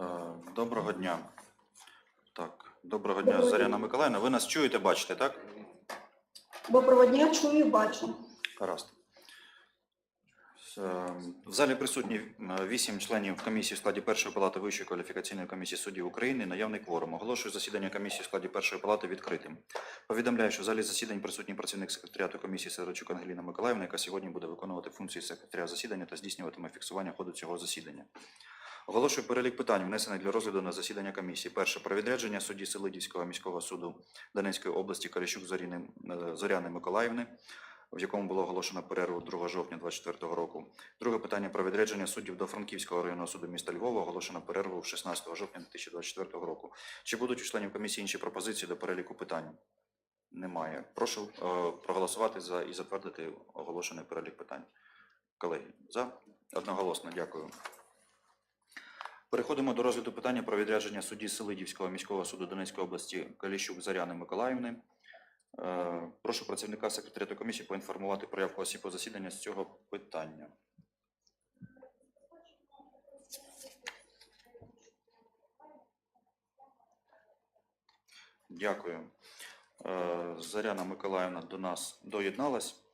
Е, Доброго дня. Так, доброго дня, Заряна. Миколаївна. Ви нас чуєте, бачите, так? Доброго дня, чую, бачу. Гаразд. Е, В залі присутні е, вісім членів комісії в складі першої палати Вищої кваліфікаційної комісії суддів України. Наявний кворум. Оголошую засідання комісії в складі першої палати відкритим. Повідомляю, що в залі засідань присутній працівник секретаріату комісії Сидорчук Ангеліна Миколаївна, яка сьогодні буде виконувати функції секретаря засідання та здійснюватиме фіксування ходу цього засідання. Оголошую перелік питань, внесених для розгляду на засідання комісії. Перше про відрядження судді Селидівського міського суду Донецької області Зоріни, е, Зоряни Миколаївни, в якому було оголошено перерву 2 жовтня 2024 року. Друге питання про відрядження суддів до Франківського районного суду міста Львова, оголошено перерву 16 жовтня 2024 року. Чи будуть у членів комісії інші пропозиції до переліку питань? Немає. Прошу е, проголосувати за і затвердити оголошений перелік питань. Колеги, за? Одноголосно, дякую. Переходимо до розгляду питання про відрядження судді Селидівського міського суду Донецької області Каліщук Заряни Миколаївни. Е, Прошу працівника секретаріату комісії поінформувати про явку осіб у засідання з цього питання. Дякую. Е, Заряна Миколаївна до нас доєдналась.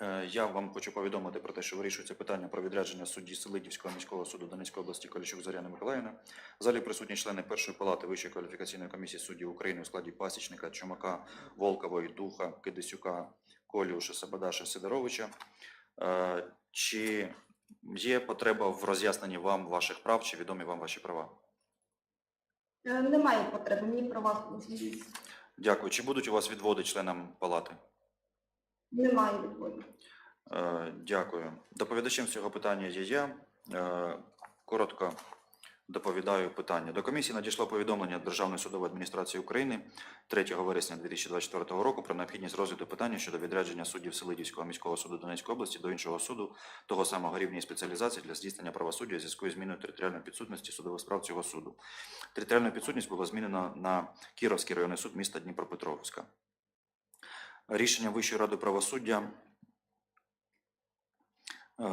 Е, Я вам хочу повідомити про те, що вирішується питання про відрядження судді Селидівського міського суду Донецької області Коліщук Зоряни Миколаївни. В залі присутні члени першої палати Вищої кваліфікаційної комісії суддів України у складі Пасічника, Чумака, Волкової, Духа, Кидисюка, Коліуша, Сабадаша, Сидоровича. Е, Чи є потреба в роз'ясненні вам ваших прав, чи відомі вам ваші права? Е, Немає потреби, мені звісно. Дякую. Чи будуть у вас відводи членам палати? Немає відводу. Е, Дякую. Доповідачем з цього питання є я. Е, Коротко доповідаю питання. До комісії надійшло повідомлення Державної судової адміністрації України 3 вересня 2024 року про необхідність розгляду питання щодо відрядження суддів Селидівського міського суду Донецької області до іншого суду того самого рівня і спеціалізації для здійснення правосуддя у зв'язку із зміною територіальної підсудності судових справ цього суду. Територіальну підсудність було змінено на Кіровський районний суд міста Дніпропетровська. Рішення Вищої ради правосуддя Е,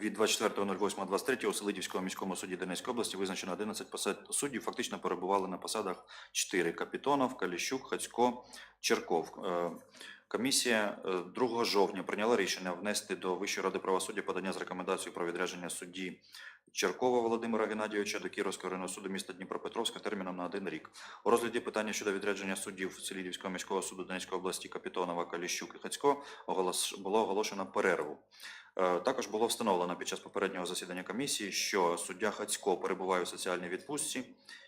від 24.08.23 у Селидівському міському суді Донецької області визначено 11 посад суддів, фактично перебували на посадах 4 – Капітонов, Каліщук, Хацько, Черков. Е, Комісія е, 2 жовтня прийняла рішення внести до Вищої ради правосуддя подання з рекомендацією про відрядження судді Черкова Володимира Геннадійовича до Кіровського районного суду міста Дніпропетровська терміном на один рік. У розгляді питання щодо відрядження суддів Селідівського міського суду Донецької області Капітонова, Каліщук і Хацько було оголошено перерву. Е, Також було встановлено під час попереднього засідання комісії, що суддя Хацько перебуває у соціальній відпустці,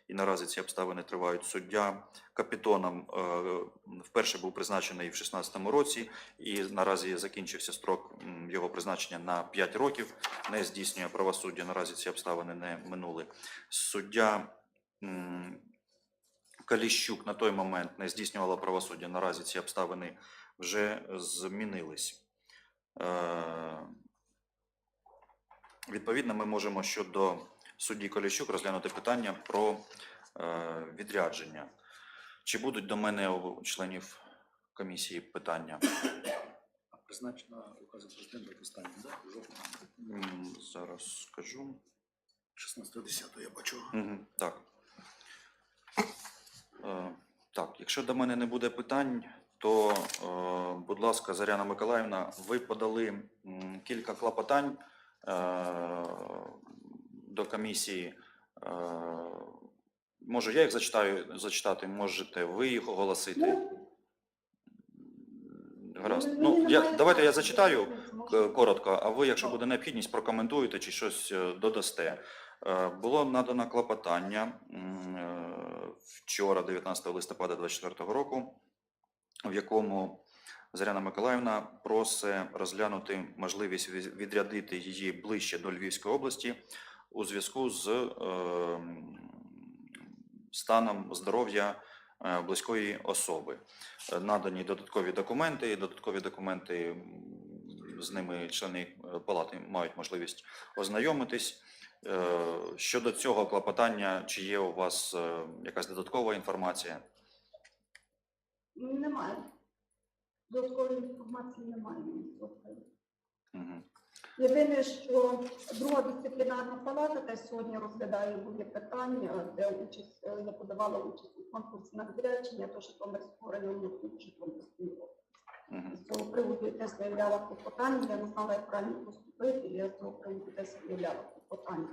і наразі ці обставини тривають. Суддя капітоном е, вперше був призначений в 2016 році, і наразі закінчився строк його призначення на 5 років. Не здійснює правосуддя. Наразі ці обставини не минули. Суддя Каліщук на той момент не здійснювала правосуддя. Наразі ці обставини вже змінились. Е, Відповідно, ми можемо щодо судді Коліщук розглянути питання про е, відрядження. Чи будуть до мене у членів комісії питання? Призначена указом президента останнім, да? М, Зараз скажу. 16.10 я бачу. Мгм, Так. Е, Так, якщо до мене не буде питань, то, е, будь ласка, Заряна Миколаївна, ви подали м, кілька клопотань е, до комісії. Е, Можу я їх зачитаю, зачитати, можете ви їх оголосити. Ну, Гаразд. Ну, я, давайте я зачитаю коротко, а ви, якщо буде необхідність, прокоментуєте чи щось е, додасте. Е, Було надано клопотання е, вчора, 19 листопада 2024 року, в якому Заряна Миколаївна просить розглянути можливість відрядити її ближче до Львівської області у зв'язку з е, станом здоров'я е, близької особи. Надані додаткові документи, і додаткові документи з ними члени е, палати мають можливість ознайомитись. Е, Щодо цього клопотання, чи є у вас якась додаткова інформація? Немає. Додаткової інформації немає. Єдине, що друга дисциплінарна палата теж сьогодні розглядає друге питання, де участь е, я подавала участь у конкурсі на відрядження до Житомирського району Житомирської області. З цього приводу я теж заявляла клопотання, я не знала, як правильно поступити, і я з цього приводу теж заявляла клопотання.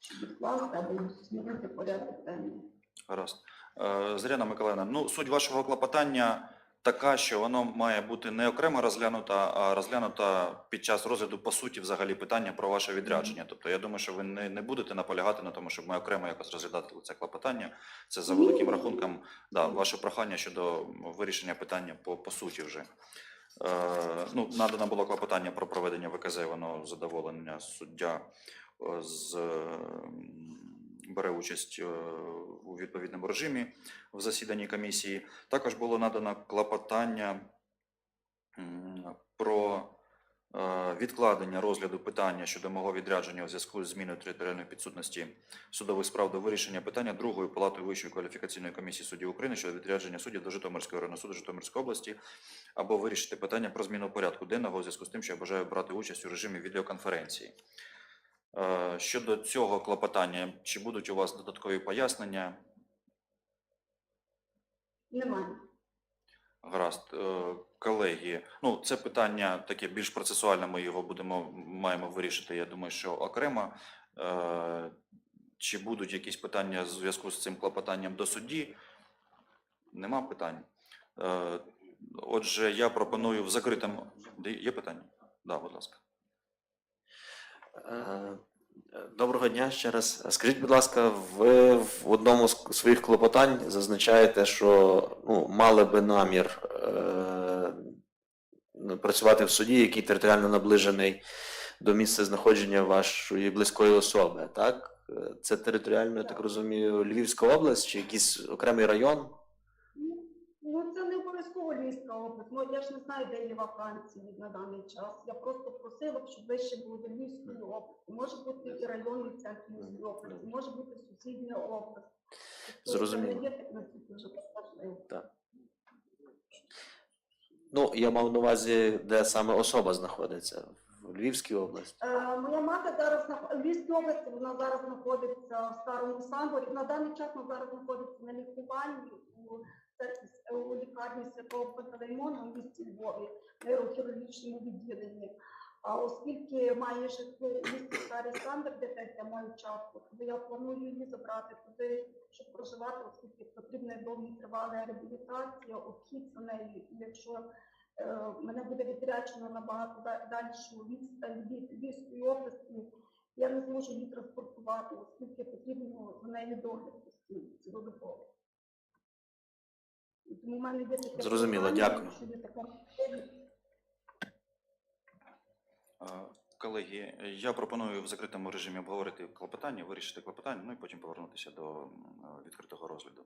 Щоб відкласти або змінити порядок денний. Гаразд. Е, Зоряна Миколаївна, ну суть вашого клопотання така, що воно має бути не окремо розглянута, а розглянута під час розгляду по суті взагалі питання про ваше відрядження. Тобто я думаю, що ви не, не будете наполягати на тому, щоб ми окремо якось розглядати це клопотання. Це за великим рахунком, да, ваше прохання щодо вирішення питання по, по суті вже. Е, ну, надано було клопотання про проведення ВКЗ, воно задоволення суддя е, з, бере участь е, у відповідному режимі в засіданні комісії. Також було надано клопотання про е, відкладення розгляду питання щодо мого відрядження у зв'язку з зміною територіальної підсудності судових справ до вирішення питання другої палатою Вищої кваліфікаційної комісії суддів України щодо відрядження суддів до Житомирського районного суду Житомирської області або вирішити питання про зміну порядку денного у зв'язку з тим, що я бажаю брати участь у режимі відеоконференції. Е, Щодо цього клопотання, чи будуть у вас додаткові пояснення? Немає. Гаразд, Е, колеги. Ну, це питання таке більш процесуальне. Ми його будемо маємо вирішити. Я думаю, що окремо. Е, Чи будуть якісь питання в зв'язку з цим клопотанням до судді? Нема питань. Отже, я пропоную в закритому. Є питання? Так, да, будь ласка. Е, Доброго дня ще раз. Скажіть, будь ласка, ви в одному з своїх клопотань зазначаєте, що ну, мали би намір е, працювати в суді, який територіально наближений до місця знаходження вашої близької особи, так? Е, Це територіально, я так розумію, Львівська область чи якийсь окремий район? Ну, Ну, область. Ну, я ж не знаю, де є вакансії на даний час. Я просто просила, б, щоб вище було Львівської області. Може бути і районний центр Львівської області, може бути сусідня область. Тобто Зрозуміло. Так. Ну, я мав на увазі, де саме особа знаходиться в Львівській області. Е, Моя мати зараз на Львівській області, вона зараз знаходиться в старому самборі. На даний час вона зараз знаходиться на лікуванні у у лікарні Святого Пантелеймона у місті Львові, нейрохірургічному відділенні. А оскільки має житло у місті Старий Самбір, де теж я маю частку, то я планую її забрати туди, щоб проживати, оскільки потрібна довготривала реабілітація, обхід за нею. І якщо е, мене буде відряджено набагато да- дальшу відстань від Львівської області, я не зможу її транспортувати, оскільки потрібно за нею догляд постійно цілодобово. Тому в мене є таке Зрозуміло, дякую. що є така можливість. Е, Колеги, я пропоную в закритому режимі обговорити клопотання, вирішити клопотання, ну і потім повернутися до м, відкритого розгляду.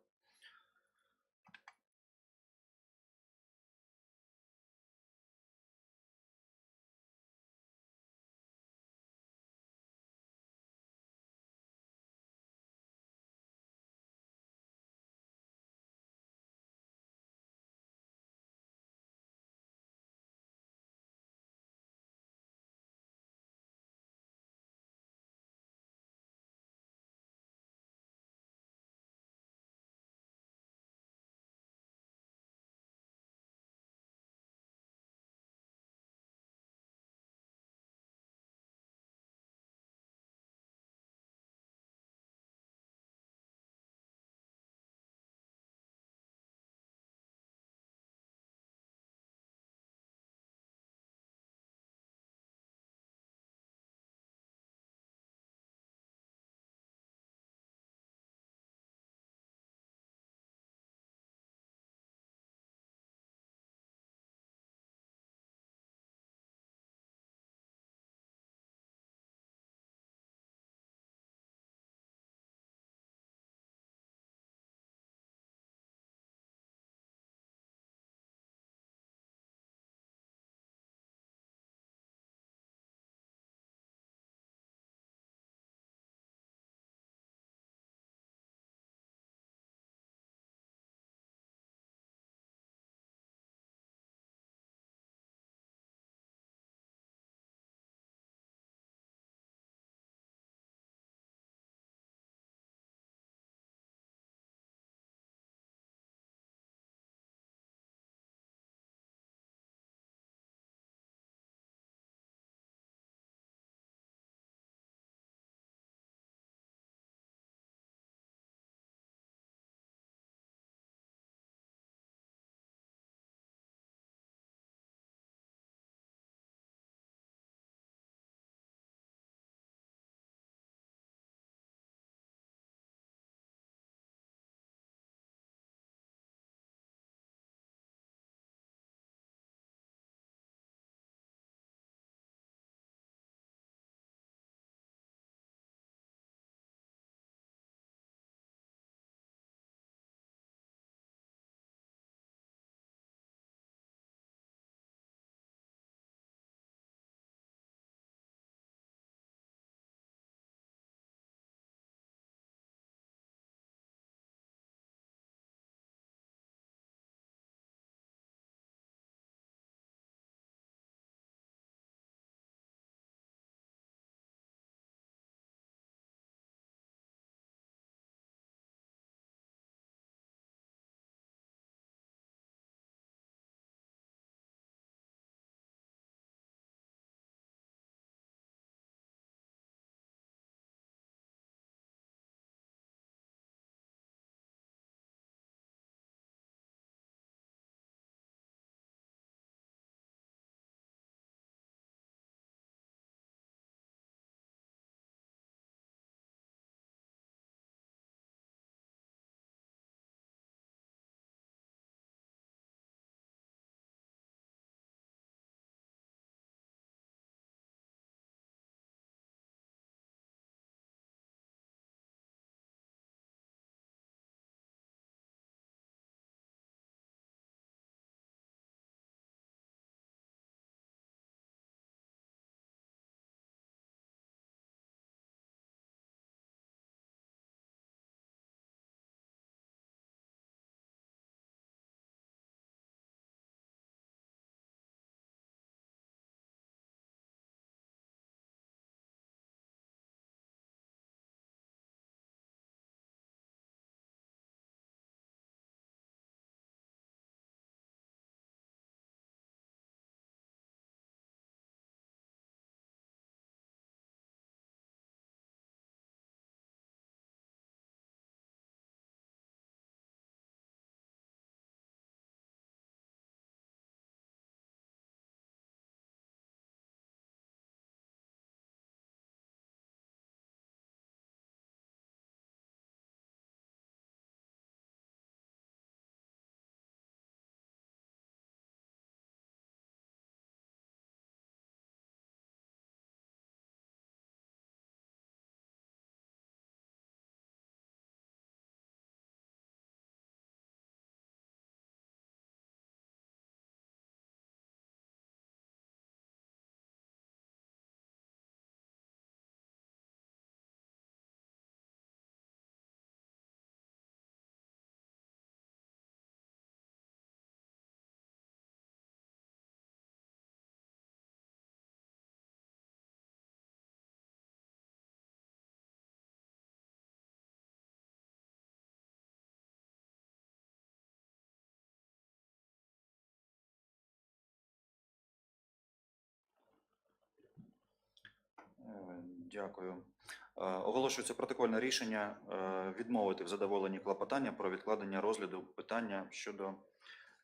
Дякую. Е, Оголошується протокольне рішення е, відмовити в задоволенні клопотання про відкладення розгляду питання щодо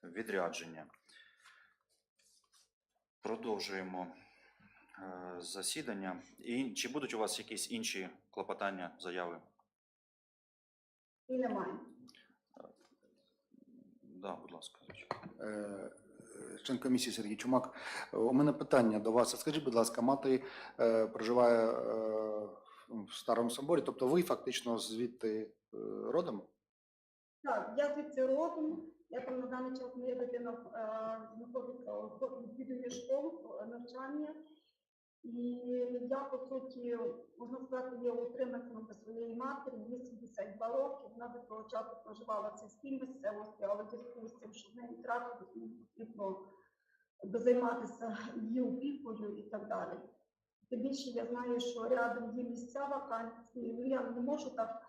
відрядження. Продовжуємо е, засідання. І чи будуть у вас якісь інші клопотання, заяви? І немає. Да, будь ласка. Член комісії Сергій Чумак. Е, У мене питання до вас. Скажіть, будь ласка, мати е, проживає е, в Старому Соборі, тобто ви фактично звідти родом? Так, я звідси родом. Я там на даний час моя дитина знаходиться в відвідує школу навчання. І я, по суті, можна сказати, є утриманцем до своєї матері, їй 72 роки. Вона до того часу проживала в сільській місцевості, але зв'язку з тим, що в неї трапилось, мені потрібно займатися її опікою і так далі. Тим більше я знаю, що рядом є місця вакансії. Ну я не можу так.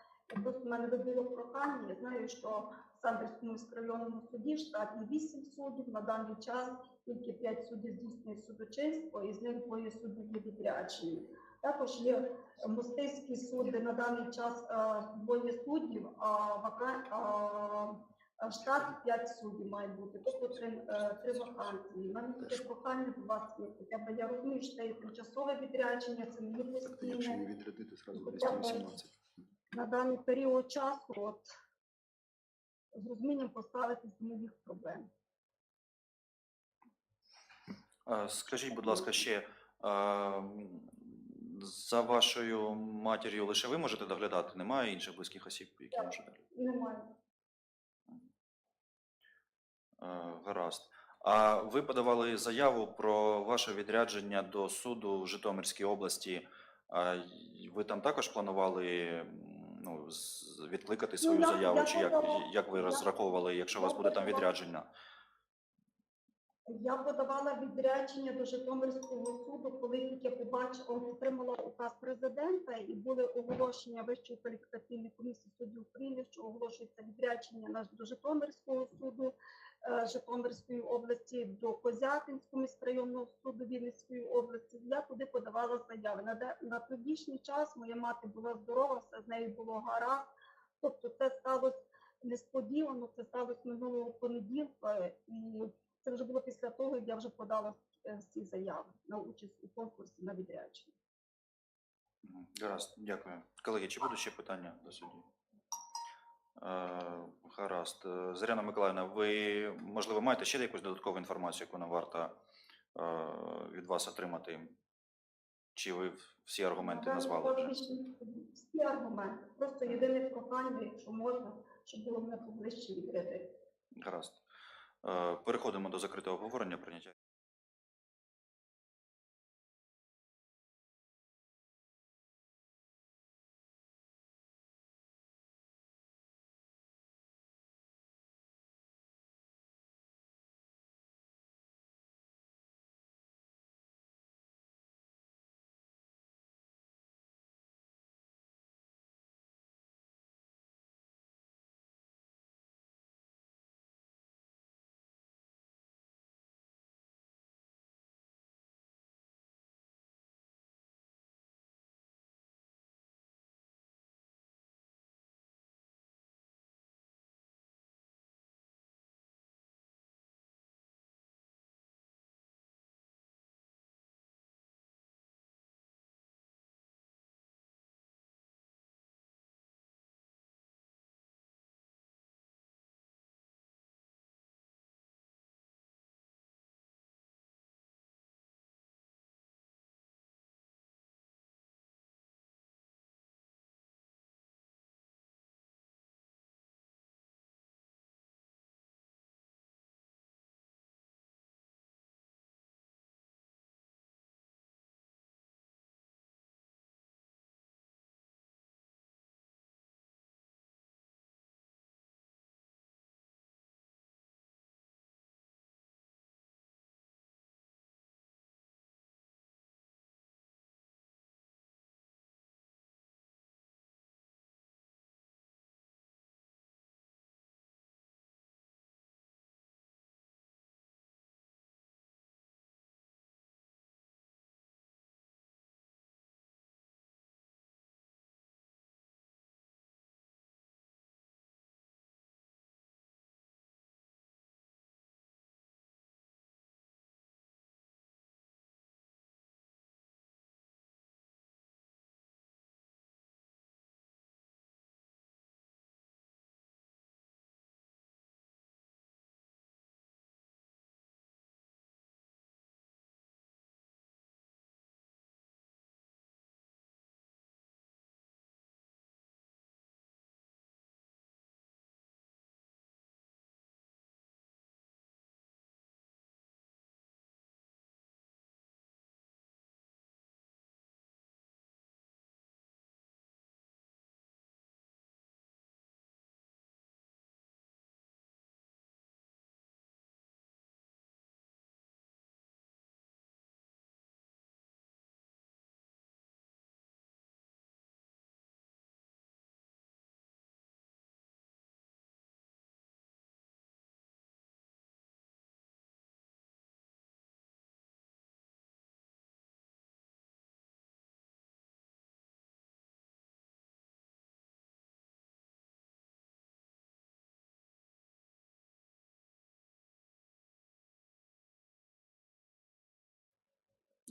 Просто в мене вибило прохання. Я знаю, що в Самбірському суді в штаті 8 суддів. На даний час тільки 5 суддів здійснює судочинство, і з них двоє суддів є відряджені. Також є Мостиський суд, де на даний час е, двоє суддів, а вака... а, а 5 суддів має бути, тобто три, е, три вакансії. Мене таке прохання до вас є. Хоча б я розумію, що це є тимчасове відрядження, це не є Якщо постійне її відрядити зразу Хоча б 218. на даний період часу, от з розумінням поставитись до моїх проблем. Е, Скажіть, будь ласка, ще е, за вашою матір'ю лише ви можете доглядати? Немає інших близьких осіб, які Так. можуть доглядати? Немає. Е, Гаразд. А ви подавали заяву про ваше відрядження до суду в Житомирській області. Ви там також планували ну, відкликати свою ну, заяву, я чи як, як ви я- розраховували, якщо у вас буде там відрядження? Я подавала відрядження до Житомирського суду, коли тільки побачила, отримала указ президента і були оголошення Вищої кваліфікаційної комісії суддів України, що оголошується відрядження до Житомирського суду Житомирської області, до Козятинського міськрайонного суду Вінницької області. Я туди подавала заяви. На, де- на тодішній час моя мати була здорова, все з нею було гаразд. Тобто це сталося несподівано, це сталося минулого понеділка і. Це вже було після того, як я вже подала е, всі заяви на участь у конкурсі на відрядження. Гаразд, дякую. Колеги, чи будуть ще питання до судді? Е, Гаразд. Е, Зоряна Миколаївна, ви, можливо, маєте ще якусь додаткову інформацію, яку нам варто е, від вас отримати? Чи ви всі аргументи На назвали вже? всі аргументи. Просто єдине прохання, якщо можна, щоб було мене поближче відрядити. Гаразд. Переходимо до закритого обговорення прийняття.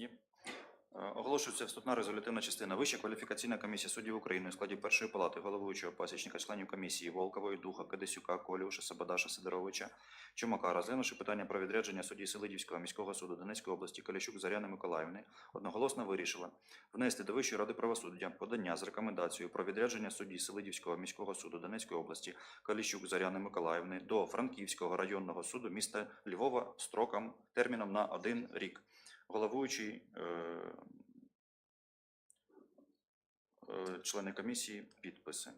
Є. Е, Оголошується вступна резолютивна частина. Вища кваліфікаційна комісія суддів України у складі першої палати, головуючого пасічника, членів комісії Волкової, Духа, Кадисюка, Коліуша, Сабадаша, Сидоровича, Чумака, розглянувши питання про відрядження судді Селидівського міського суду Донецької області Каліщук Заряни Миколаївни, одноголосно вирішила внести до Вищої ради правосуддя подання з рекомендацією про відрядження судді Селидівського міського суду Донецької області Каліщук Заряни Миколаївни до Франківського районного суду міста Львова строком терміном на один рік. Головуючий е, е, члени комісії підписи.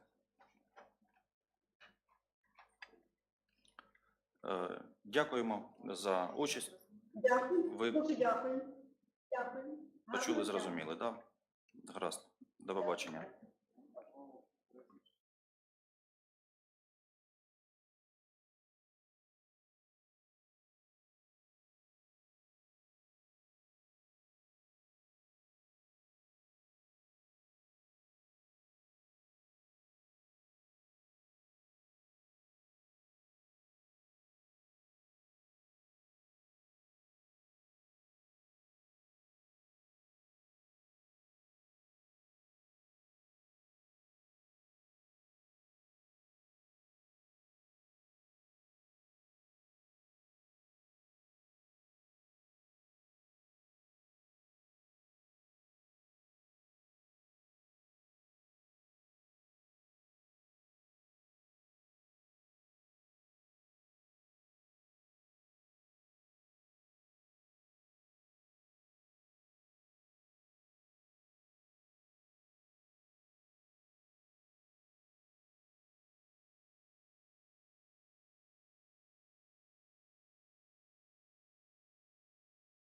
Е, Дякуємо за участь. Дякую. Ви Дуже дякую. Дякую. почули, зрозуміли, так? Да? Гаразд. До побачення.